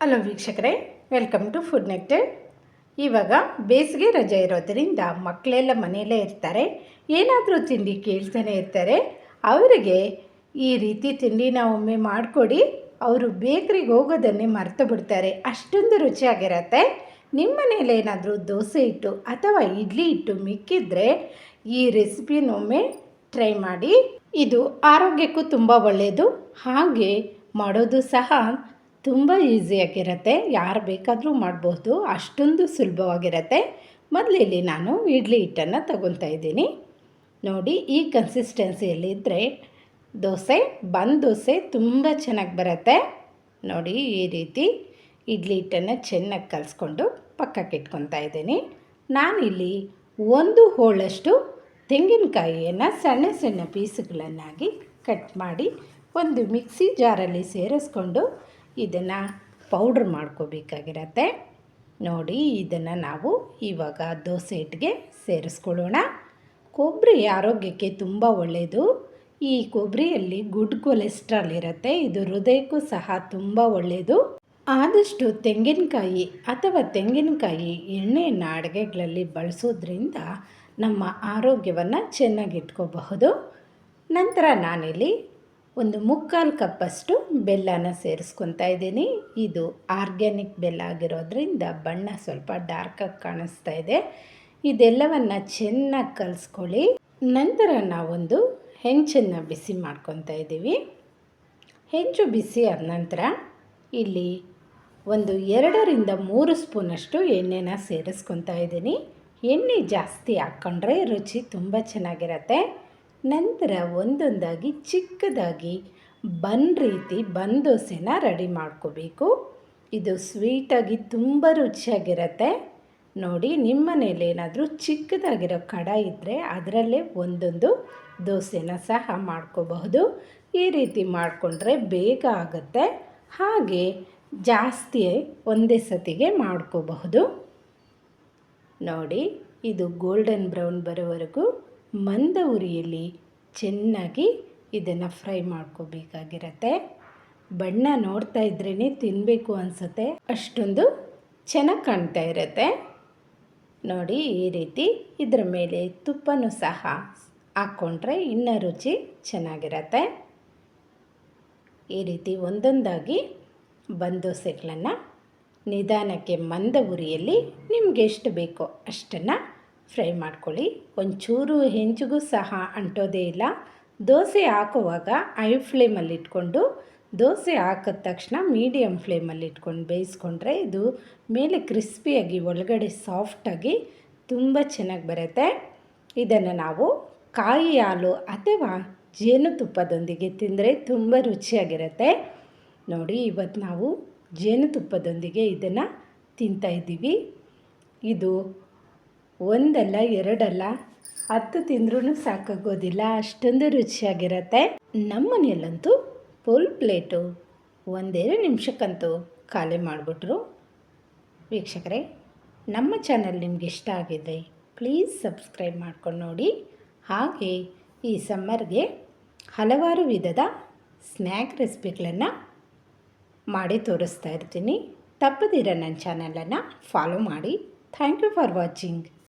Hello ವೀಕ್ಷಕರೇ, welcome to food ನೆಕ್ಟೆಡ್ ಇವಾಗ ಬೇಸಿಗೆ ರಜೆ ಇರೋದರಿಂದ ಮಕ್ಕಳೆಲ್ಲ ಮನೆಯಲ್ಲೇ ಇರ್ತಾರೆ. ಏನಾದರೂ ತಿಂಡಿ ಕೇಳ್ತಾನೆ ಇರ್ತಾರೆ. ಅವರಿಗೆ ಈ ರೀತಿ ತಿಂಡಿನ ಒಮ್ಮೆ ಮಾಡಿಕೊಡಿ. ಅವರು ಬೇಕ್ರಿಗೆ ಹೋಗೋದನ್ನೇ ಮರೆತು ಬಿಡ್ತಾರೆ ಅಷ್ಟೊಂದು ರುಚಿಯಾಗಿರತ್ತೆ. ನಿಮ್ಮ ಮನೇಲಿ ಏನಾದರೂ ದೋಸೆ ಇಟ್ಟು ಅಥವಾ ಇಡ್ಲಿ ಇಟ್ಟು ಮಿಕ್ಕಿದ್ರೆ ಈ ರೆಸಿಪಿನೊಮ್ಮೆ ಟ್ರೈ ಮಾಡಿ. ಇದು ಆರೋಗ್ಯಕ್ಕೂ ತುಂಬ ಒಳ್ಳೆಯದು ಹಾಗೆ ಮಾಡೋದು ಸಹ ತುಂಬ ಈಸಿಯಾಗಿರುತ್ತೆ ಯಾರು ಬೇಕಾದರೂ ಮಾಡ್ಬೋದು. ಅಷ್ಟೊಂದು ಸುಲಭವಾಗಿರುತ್ತೆ. ಮೊದಲಿಲ್ಲಿ ನಾನು ಇಡ್ಲಿ ಹಿಟ್ಟನ್ನು ತಗೊತಾ ಇದ್ದೀನಿ. ನೋಡಿ, ಈ ಕನ್ಸಿಸ್ಟೆನ್ಸಿಯಲ್ಲಿ ಇದ್ದರೆ ದೋಸೆ ಬಂದ್ ದೋಸೆ ತುಂಬ ಚೆನ್ನಾಗಿ ಬರುತ್ತೆ. ನೋಡಿ, ಈ ರೀತಿ ಇಡ್ಲಿ ಹಿಟ್ಟನ್ನು ಚೆನ್ನಾಗಿ ಕಲಿಸ್ಕೊಂಡು ಪಕ್ಕಕ್ಕೆ ಇಟ್ಕೊತಾ ಇದ್ದೀನಿ. ನಾನಿಲ್ಲಿ ಒಂದು ಹೋಳಷ್ಟು ತೆಂಗಿನಕಾಯಿಯನ್ನು ಸಣ್ಣ ಸಣ್ಣ ಪೀಸುಗಳನ್ನಾಗಿ ಕಟ್ ಮಾಡಿ ಒಂದು ಮಿಕ್ಸಿ ಜಾರಲ್ಲಿ ಸೇರಿಸ್ಕೊಂಡು ಇದನ್ನು ಪೌಡ್ರ್ ಮಾಡ್ಕೋಬೇಕಾಗಿರತ್ತೆ. ನೋಡಿ, ಇದನ್ನು ನಾವು ಇವಾಗ ದೋಸೆ ಹಿಟ್ಟಿಗೆ ಸೇರಿಸ್ಕೊಳ್ಳೋಣ. ಕೊಬ್ಬರಿ ಆರೋಗ್ಯಕ್ಕೆ ತುಂಬ ಒಳ್ಳೆಯದು ಈ ಕೊಬ್ಬರಿಯಲ್ಲಿ ಗುಡ್ ಕೊಲೆಸ್ಟ್ರಾಲ್ ಇರುತ್ತೆ. ಇದು ಹೃದಯಕ್ಕೂ ಸಹ ತುಂಬ ಒಳ್ಳೆಯದು ಆದಷ್ಟು ತೆಂಗಿನಕಾಯಿ ಅಥವಾ ತೆಂಗಿನಕಾಯಿ ಎಣ್ಣೆಯನ್ನು ಅಡುಗೆಗಳಲ್ಲಿ ಬಳಸೋದ್ರಿಂದ ನಮ್ಮ ಆರೋಗ್ಯವನ್ನು ಚೆನ್ನಾಗಿಟ್ಕೋಬಹುದು. ನಂತರ ನಾನಿಲ್ಲಿ ಒಂದು ಮುಕ್ಕಾಲು ಕಪ್ಪಷ್ಟು ಬೆಲ್ಲನ ಸೇರಿಸ್ಕೊತಾ ಇದ್ದೀನಿ. ಇದು ಆರ್ಗ್ಯಾನಿಕ್ ಬೆಲ್ಲ ಆಗಿರೋದ್ರಿಂದ ಬಣ್ಣ ಸ್ವಲ್ಪ ಡಾರ್ಕಾಗಿ ಕಾಣಿಸ್ತಾ ಇದೆ. ಇದೆಲ್ಲವನ್ನು ಚೆನ್ನಾಗಿ ಕಲಿಸ್ಕೊಳ್ಳಿ. ನಂತರ ನಾವೊಂದು ಹೆಂಚನ್ನು ಬಿಸಿ ಮಾಡ್ಕೊತಾ ಇದ್ದೀವಿ. ಹೆಂಚು ಬಿಸಿ ಆದ ನಂತರ ಇಲ್ಲಿ ಒಂದು ಎರಡರಿಂದ ಮೂರು ಸ್ಪೂನಷ್ಟು ಎಣ್ಣೆನ ಸೇರಿಸ್ಕೊತಾ ಇದ್ದೀನಿ. ಎಣ್ಣೆ ಜಾಸ್ತಿ ಹಾಕ್ಕೊಂಡ್ರೆ ರುಚಿ ತುಂಬ ಚೆನ್ನಾಗಿರತ್ತೆ. ನಂತರ ಒಂದೊಂದಾಗಿ ಚಿಕ್ಕದಾಗಿ ಬನ್ ರೀತಿ ಬನ್ ದೋಸೆನ ರೆಡಿ ಮಾಡ್ಕೋಬೇಕು. ಇದು ಸ್ವೀಟಾಗಿ ತುಂಬ ರುಚಿಯಾಗಿರುತ್ತೆ. ನೋಡಿ, ನಿಮ್ಮ ಮನೇಲಿ ಏನಾದರೂ ಚಿಕ್ಕದಾಗಿರೋ ಕಡಾಯಿ ಇದ್ದರೆ ಅದರಲ್ಲೇ ಒಂದೊಂದು ದೋಸೆನ ಸಹ ಮಾಡ್ಕೋಬಹುದು. ಈ ರೀತಿ ಮಾಡಿಕೊಂಡ್ರೆ ಬೇಗ ಆಗುತ್ತೆ. ಹಾಗೆ ಜಾಸ್ತಿ ಒಂದೇ ಸತಿಗೆ ಮಾಡ್ಕೋಬಹುದು. ನೋಡಿ, ಇದು ಗೋಲ್ಡನ್ ಬ್ರೌನ್ ಬರೋವರೆಗೂ ಮಂದ ಉರಿಯಲ್ಲಿ ಚೆನ್ನಾಗಿ ಇದನ್ನು ಫ್ರೈ ಮಾಡ್ಕೋಬೇಕಾಗಿರತ್ತೆ. ಬಣ್ಣ ನೋಡ್ತಾ ಇದ್ರೇ ತಿನ್ನಬೇಕು ಅನಿಸುತ್ತೆ. ಅಷ್ಟೊಂದು ಚೆನ್ನಾಗಿ ಕಾಣ್ತಾ ಇರುತ್ತೆ. ನೋಡಿ, ಈ ರೀತಿ ಇದರ ಮೇಲೆ ತುಪ್ಪನೂ ಸಹ ಹಾಕ್ಕೊಂಡ್ರೆ ಇನ್ನೂ ರುಚಿ ಚೆನ್ನಾಗಿರತ್ತೆ. ಈ ರೀತಿ ಒಂದೊಂದಾಗಿ ಬಂದೋಸೆಗಳನ್ನು ನಿಧಾನಕ್ಕೆ ಮಂದ ಉರಿಯಲ್ಲಿ ನಿಮಗೆ ಎಷ್ಟು ಬೇಕೋ ಅಷ್ಟನ್ನು ಫ್ರೈ ಮಾಡ್ಕೊಳ್ಳಿ. ಒಂಚೂರು ಹೆಂಚಿಗೂ ಸಹ ಅಂಟೋದೇ ಇಲ್ಲ. ದೋಸೆ ಹಾಕುವಾಗ ಐ ಫ್ಲೇಮಲ್ಲಿ ಇಟ್ಕೊಂಡು, ದೋಸೆ ಹಾಕಿದ ತಕ್ಷಣ ಮೀಡಿಯಮ್ ಫ್ಲೇಮಲ್ಲಿ ಇಟ್ಕೊಂಡು ಬೇಯಿಸ್ಕೊಂಡ್ರೆ ಇದು ಮೇಲೆ ಕ್ರಿಸ್ಪಿಯಾಗಿ ಒಳಗಡೆ ಸಾಫ್ಟಾಗಿ ತುಂಬ ಚೆನ್ನಾಗಿ ಬರುತ್ತೆ. ಇದನ್ನು ನಾವು ಕಾಯಿ ಹಾಲು ಅಥವಾ ಜೇನುತುಪ್ಪದೊಂದಿಗೆ ತಿಂದರೆ ತುಂಬ ರುಚಿಯಾಗಿರುತ್ತೆ. ನೋಡಿ ಇವತ್ತು ನಾವು ಜೇನುತುಪ್ಪದೊಂದಿಗೆ ಇದನ್ನು ತಿಂತಾಯಿದ್ದೀವಿ ಇದು ಒಂದಲ್ಲ, ಎರಡಲ್ಲ, ಹತ್ತು ತಿಂದ್ರೂ ಸಾಕಾಗೋದಿಲ್ಲ, ಅಷ್ಟೊಂದು ರುಚಿಯಾಗಿರತ್ತೆ. ನಮ್ಮ ಮನೆಯಲ್ಲಂತೂ ಫುಲ್ ಪ್ಲೇಟು ಒಂದೆರಡು ನಿಮಿಷಕ್ಕಂತೂ ಖಾಲಿ ಮಾಡಿಬಿಟ್ರು. ವೀಕ್ಷಕರೇ, ನಮ್ಮ ಚಾನಲ್ ನಿಮ್ಗೆ ಇಷ್ಟ ಆಗಿದೆ ಪ್ಲೀಸ್ ಸಬ್ಸ್ಕ್ರೈಬ್ ಮಾಡ್ಕೊಂಡು ನೋಡಿ. ಹಾಗೆ ಈ ಸಮ್ಮರ್ಗೆ ಹಲವಾರು ವಿಧದ ಸ್ನ್ಯಾಕ್ ರೆಸಿಪಿಗಳನ್ನು ಮಾಡಿ ತೋರಿಸ್ತಾ ಇರ್ತೀನಿ. ತಪ್ಪದಿರ ನನ್ನ ಚಾನಲನ್ನು ಫಾಲೋ ಮಾಡಿ. Thank you for watching